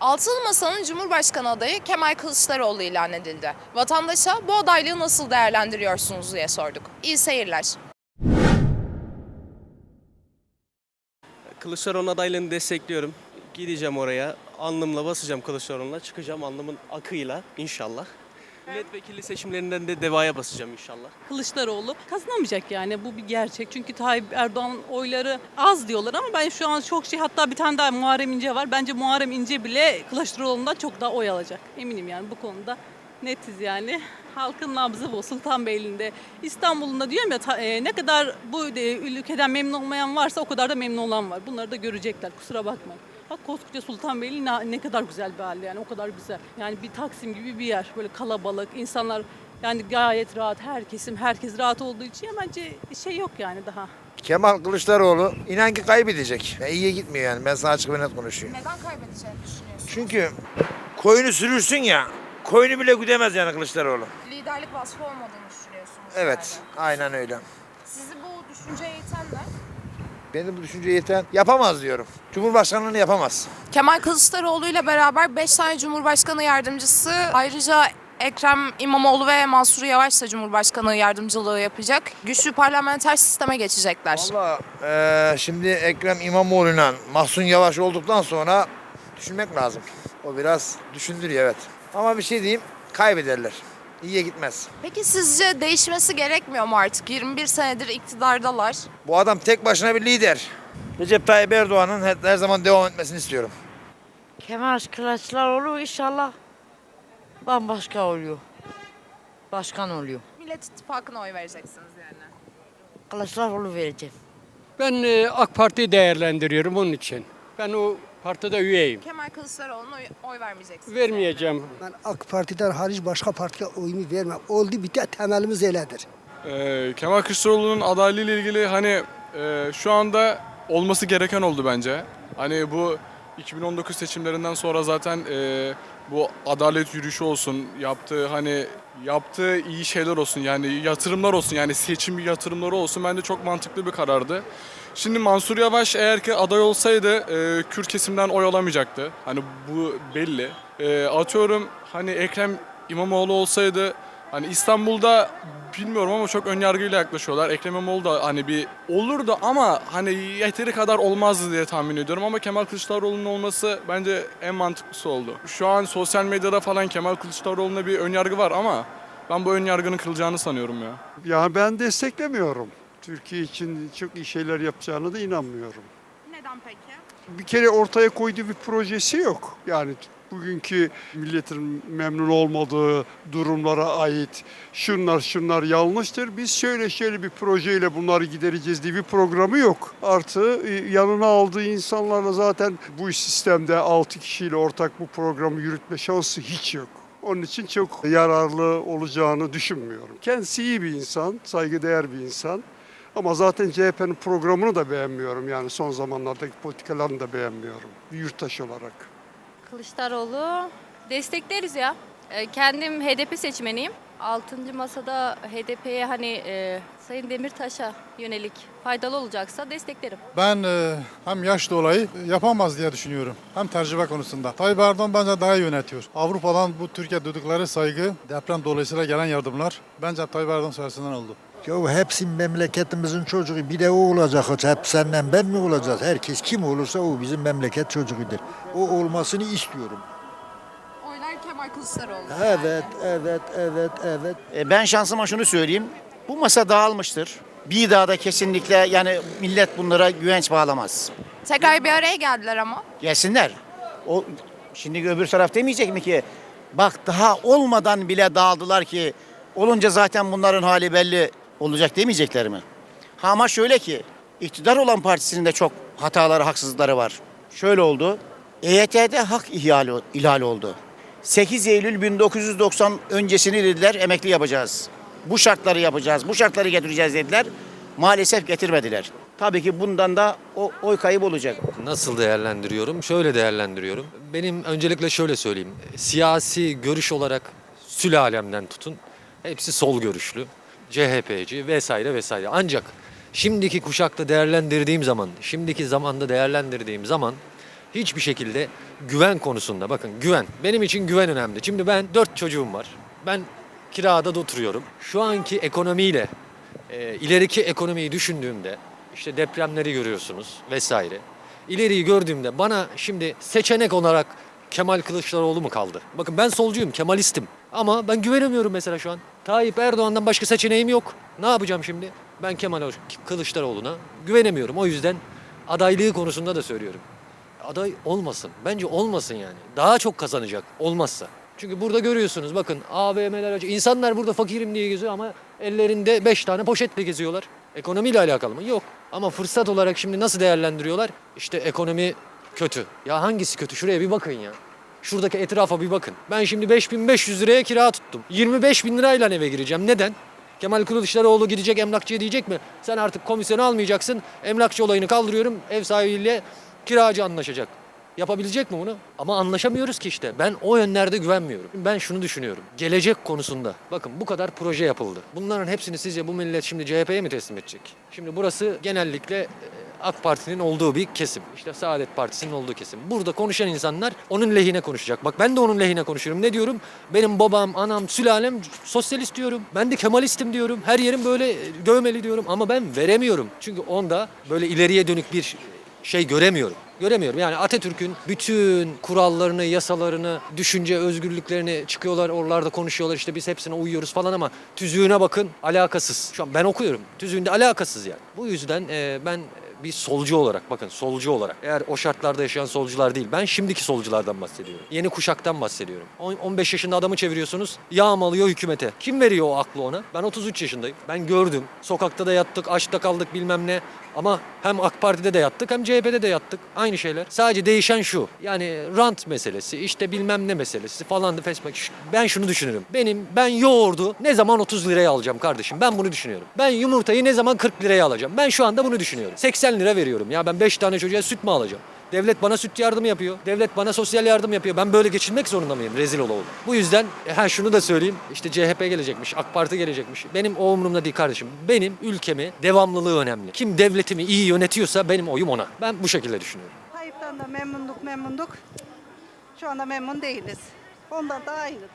Altılı Masa'nın Cumhurbaşkanı adayı Kemal Kılıçdaroğlu ilan edildi. Vatandaşa bu adaylığı nasıl değerlendiriyorsunuz diye sorduk. İyi seyirler. Kılıçdaroğlu adaylığını destekliyorum. Gideceğim oraya. Alnımla basacağım Kılıçdaroğlu'na. Çıkacağım alnımın akıyla inşallah. Milletvekili seçimlerinden de devaya basacağım inşallah. Kılıçdaroğlu kazanamayacak yani bu bir gerçek. Çünkü Tayyip Erdoğan oyları az diyorlar ama ben şu an çok şey hatta bir tane daha Muharrem İnce var. Bence Muharrem İnce bile Kılıçdaroğlu'ndan çok daha oy alacak. Eminim yani bu konuda netiz yani. Halkın nabzı bu Sultanbeyli'nde. İstanbul'un da diyorum ya ta- e, ne kadar bu e, ülkeden memnun olmayan varsa o kadar da memnun olan var. Bunları da görecekler kusura bakmayın. Bak koskoca Sultanbeyli ne, ne kadar güzel bir halde yani o kadar güzel. Yani bir Taksim gibi bir yer böyle kalabalık insanlar yani gayet rahat her kesim herkes rahat olduğu için ya bence şey yok yani daha. Kemal Kılıçdaroğlu inan ki kaybedecek. Ya iyiye gitmiyor yani ben sana açık ve net konuşuyorum. Neden kaybedeceğini düşünüyorsunuz? Çünkü koyunu sürürsün ya koyunu bile güdemez yani Kılıçdaroğlu. Liderlik vasfı olmadığını düşünüyorsunuz. Evet aynen öyle. Sizi bu düşünceye itenler? Benim bu düşünce yeten yapamaz diyorum. Cumhurbaşkanlığını yapamaz. Kemal Kılıçdaroğlu ile beraber 5 tane Cumhurbaşkanı yardımcısı ayrıca Ekrem İmamoğlu ve Mansur Yavaş da Cumhurbaşkanı yardımcılığı yapacak. Güçlü parlamenter sisteme geçecekler. Valla eee, şimdi Ekrem İmamoğlu'yla Mahsun Yavaş olduktan sonra düşünmek lazım. O biraz düşündürüyor evet. Ama bir şey diyeyim kaybederler. İyiye gitmez. Peki sizce değişmesi gerekmiyor mu artık? 21 senedir iktidardalar. Bu adam tek başına bir lider. Recep Tayyip Erdoğan'ın her- zaman devam etmesini istiyorum. Kemal Kılıçdaroğlu inşallah bambaşka oluyor. Başkan oluyor. Millet İttifakı'na oy vereceksiniz yani. Kılıçdaroğlu vereceğim. Ben e, AK Parti'yi değerlendiriyorum onun için. Ben o partide üyeyim. Kemal Kılıçdaroğlu'na oy, oy vermeyeceksiniz. Vermeyeceğim. Ben AK Parti'den hariç başka partiye oyumu vermem. Oldu bitti temelimiz öyledir. Ee, Kemal Kılıçdaroğlu'nun adaylığı ile ilgili hani e, şu anda olması gereken oldu bence. Hani bu 2019 seçimlerinden sonra zaten e, bu adalet yürüyüşü olsun, yaptığı hani yaptığı iyi şeyler olsun yani yatırımlar olsun yani seçim yatırımları olsun bence çok mantıklı bir karardı. Şimdi Mansur Yavaş eğer ki aday olsaydı e, Kürt kesimden oy alamayacaktı. Hani bu belli. E, atıyorum hani Ekrem İmamoğlu olsaydı Hani İstanbul'da bilmiyorum ama çok önyargıyla yaklaşıyorlar. Ekrem İmamoğlu da hani bir olurdu ama hani yeteri kadar olmazdı diye tahmin ediyorum. Ama Kemal Kılıçdaroğlu'nun olması bence en mantıklısı oldu. Şu an sosyal medyada falan Kemal Kılıçdaroğlu'na bir önyargı var ama ben bu önyargının kırılacağını sanıyorum ya. Yani ben desteklemiyorum. Türkiye için çok iyi şeyler yapacağına da inanmıyorum. Neden peki? Bir kere ortaya koyduğu bir projesi yok. Yani bugünkü milletin memnun olmadığı durumlara ait şunlar şunlar yanlıştır. Biz şöyle şöyle bir projeyle bunları gidereceğiz diye bir programı yok. Artı e, yanına aldığı insanlarla zaten bu sistemde 6 kişiyle ortak bu programı yürütme şansı hiç yok. Onun için çok yararlı olacağını düşünmüyorum. Kendisi iyi bir insan, saygıdeğer bir insan. Ama zaten CHP'nin programını da beğenmiyorum. Yani son zamanlardaki politikalarını da beğenmiyorum. Bir yurttaş olarak. Kılıçdaroğlu destekleriz ya. E, Kendim HDP seçmeniyim. Altıncı masada HDP'ye hani e, Sayın Demirtaş'a yönelik faydalı olacaksa desteklerim. Ben e, hem yaş dolayı yapamaz diye düşünüyorum. Hem tecrübe konusunda. Tayyip Erdoğan bence daha iyi yönetiyor. Avrupa'dan bu Türkiye duydukları saygı, deprem dolayısıyla gelen yardımlar bence Tayyip Erdoğan sayesinde oldu. Ya hepsi memleketimizin çocuğu. Bir de o olacak. Hep senden ben mi olacağız? Herkes kim olursa o bizim memleket çocuğudur. O olmasını istiyorum. Oylar Kemal Kılıçdaroğlu. Evet, evet, evet, evet. E, Ben şansıma şunu söyleyeyim. Bu masa dağılmıştır. Bir daha da kesinlikle yani millet bunlara güvenç bağlamaz. Tekrar bir araya geldiler ama. Gelsinler. O şimdi öbür taraf demeyecek mi ki bak daha olmadan bile dağıldılar ki olunca zaten bunların hali belli olacak demeyecekler mi? Ha ama şöyle ki iktidar olan partisinin de çok hataları, haksızlıkları var. Şöyle oldu. EYT'de hak ihlali, ihlali oldu. 8 Eylül 1990 öncesini dediler emekli yapacağız. Bu şartları yapacağız, bu şartları getireceğiz dediler. Maalesef getirmediler. Tabii ki bundan da o oy kaybı olacak. Nasıl değerlendiriyorum? Şöyle değerlendiriyorum. Benim öncelikle şöyle söyleyeyim. Siyasi görüş olarak sülalemden tutun. Hepsi sol görüşlü. CHP'ci vesaire vesaire. Ancak şimdiki kuşakta değerlendirdiğim zaman, şimdiki zamanda değerlendirdiğim zaman hiçbir şekilde güven konusunda bakın güven. Benim için güven önemli. Şimdi ben dört çocuğum var. Ben kirada da oturuyorum. Şu anki ekonomiyle e, ileriki ekonomiyi düşündüğümde işte depremleri görüyorsunuz vesaire. İleriyi gördüğümde bana şimdi seçenek olarak Kemal Kılıçdaroğlu mu kaldı? Bakın ben solcuyum, Kemalistim. Ama ben güvenemiyorum mesela şu an. Tayyip Erdoğan'dan başka seçeneğim yok. Ne yapacağım şimdi? Ben Kemal Kılıçdaroğlu'na güvenemiyorum. O yüzden adaylığı konusunda da söylüyorum. Aday olmasın. Bence olmasın yani. Daha çok kazanacak olmazsa. Çünkü burada görüyorsunuz bakın AVM'ler açık. İnsanlar burada fakirim diye geziyor ama ellerinde 5 tane poşetle geziyorlar. Ekonomiyle alakalı mı? Yok. Ama fırsat olarak şimdi nasıl değerlendiriyorlar? İşte ekonomi kötü. Ya hangisi kötü? Şuraya bir bakın ya. Şuradaki etrafa bir bakın. Ben şimdi 5500 liraya kira tuttum. 25 bin lirayla eve gireceğim. Neden? Kemal Kılıçdaroğlu gidecek emlakçıya diyecek mi? Sen artık komisyonu almayacaksın. Emlakçı olayını kaldırıyorum. Ev sahibiyle kiracı anlaşacak. Yapabilecek mi bunu? Ama anlaşamıyoruz ki işte. Ben o yönlerde güvenmiyorum. Ben şunu düşünüyorum. Gelecek konusunda bakın bu kadar proje yapıldı. Bunların hepsini sizce bu millet şimdi CHP'ye mi teslim edecek? Şimdi burası genellikle AK Parti'nin olduğu bir kesim. İşte Saadet Partisi'nin olduğu kesim. Burada konuşan insanlar onun lehine konuşacak. Bak ben de onun lehine konuşuyorum. Ne diyorum? Benim babam, anam, sülalem sosyalist diyorum. Ben de Kemalistim diyorum. Her yerim böyle dövmeli diyorum. Ama ben veremiyorum. Çünkü onda böyle ileriye dönük bir şey göremiyorum. Göremiyorum. Yani Atatürk'ün bütün kurallarını, yasalarını, düşünce özgürlüklerini çıkıyorlar oralarda konuşuyorlar işte biz hepsine uyuyoruz falan ama tüzüğüne bakın alakasız. Şu an ben okuyorum. Tüzüğünde alakasız yani. Bu yüzden e, ben bir solcu olarak bakın solcu olarak eğer o şartlarda yaşayan solcular değil ben şimdiki solculardan bahsediyorum. Yeni kuşaktan bahsediyorum. On- 15 yaşında adamı çeviriyorsunuz yağmalıyor hükümete. Kim veriyor o aklı ona? Ben 33 yaşındayım. Ben gördüm. Sokakta da yattık, açta kaldık bilmem ne. Ama hem AK Parti'de de yattık hem CHP'de de yattık. Aynı şeyler. Sadece değişen şu. Yani rant meselesi, işte bilmem ne meselesi falan da fesmek. Ben şunu düşünürüm. Benim ben yoğurdu ne zaman 30 liraya alacağım kardeşim? Ben bunu düşünüyorum. Ben yumurtayı ne zaman 40 liraya alacağım? Ben şu anda bunu düşünüyorum. 80 lira veriyorum. Ya ben 5 tane çocuğa süt mü alacağım? Devlet bana süt yardımı yapıyor. Devlet bana sosyal yardım yapıyor. Ben böyle geçinmek zorunda mıyım? Rezil ola ola. Bu yüzden e, ha şunu da söyleyeyim. İşte CHP gelecekmiş, AK Parti gelecekmiş. Benim o umurumda değil kardeşim. Benim ülkemi devamlılığı önemli. Kim devletimi iyi yönetiyorsa benim oyum ona. Ben bu şekilde düşünüyorum. Tayyip'ten de memnunduk memnunduk. Şu anda memnun değiliz. Ondan daha aynıdır.